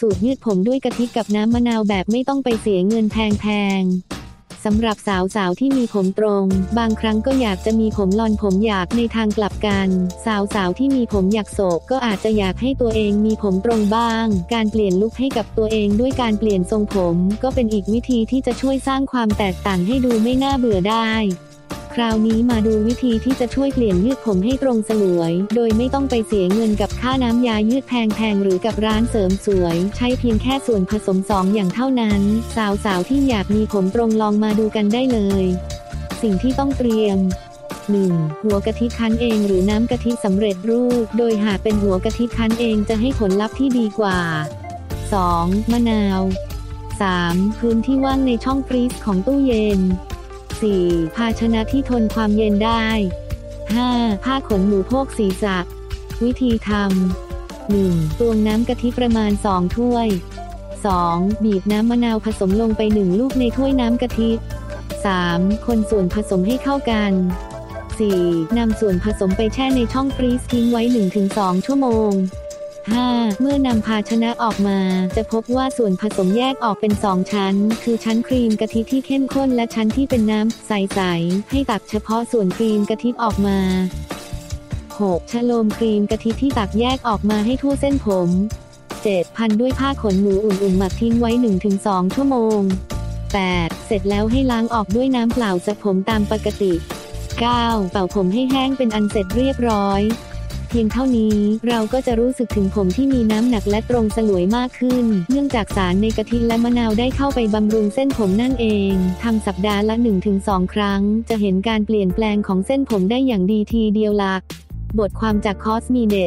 สูตรยืดผมด้วยกะทิกับน้ำมะนาวแบบไม่ต้องไปเสียเงินแพงๆสำหรับสาวๆที่มีผมตรง บางครั้งก็อยากจะมีผมลอนผมอยากในทางกลับกัน สาวๆที่มีผมอยากโศกก็อาจจะอยากให้ตัวเองมีผมตรงบ้าง การเปลี่ยนลุคให้กับตัวเองด้วยการเปลี่ยนทรงผม ก็เป็นอีกวิธีที่จะช่วยสร้างความแตกต่างให้ดูไม่น่าเบื่อได้ คราวนี้มาดูวิธีที่จะช่วยเปลี่ยนยืดผมให้ตรงสลวย โดยไม่ต้องไปเสียเงินกับค่าน้ำยายืดแพงๆหรือกับร้านเสริมสวย ใช้เพียงแค่ส่วนผสมสองอย่างเท่านั้น สาวๆที่อยากมีผมตรงลองมาดูกันได้เลย สิ่งที่ต้องเตรียม 1. หัวกะทิคั้นเองหรือน้ำกะทิสำเร็จรูป โดยหากเป็นหัวกะทิคั้นเองจะให้ผลลัพธ์ที่ดีกว่า 2. มะนาว 3. พื้นที่ว่างในช่องฟรีซของตู้เย็น 4. ภาชนะที่ทนความเย็นได้ 5. ผ้าขนหมูโพกศีรษะ วิธีทำ 1. ตวงน้ำกะทิประมาณ 2 ถ้วย 2. บีบน้ำมะนาวผสมลงไป 1 ลูกในถ้วยน้ำกะทิ 3. คนส่วนผสมให้เข้ากัน 4. นำส่วนผสมไปแช่ในช่องฟรีซทิ้งไว้ 1-2 ชั่วโมง 5. เมื่อนำภาชนะออกมา จะพบว่าส่วนผสมแยกออกเป็น 2 ชั้น คือชั้นครีมกะทิที่เข้มข้นและชั้นที่เป็นน้ำใสๆให้ตักเฉพาะส่วนครีมกะทิออกมา 6. ชโลมครีมกะทิที่ตักแยกออกมาให้ทั่วเส้นผม 7. พันด้วยผ้าขนหมูอุ่นๆหมักทิ้งไว้ 1-2 ชั่วโมง 8. เสร็จแล้วให้ล้างออกด้วยน้ำเปล่าสระผมตามปกติ 9. เป่าผมให้แห้งเป็นอันเสร็จเรียบร้อย พียงเท่านี้ เราก็จะรู้สึกถึงผมที่มีน้ำหนักและตรงสลวยมากขึ้น เนื่องจากสารในกะทิและมะนาวได้เข้าไปบำรุงเส้นผมนั่นเองทำสัปดาห์ละ 1-2 ครั้ง จะเห็นการเปลี่ยนแปลงของเส้นผมได้อย่างดีทีเดียวลัก บทความจากคอสมีเด็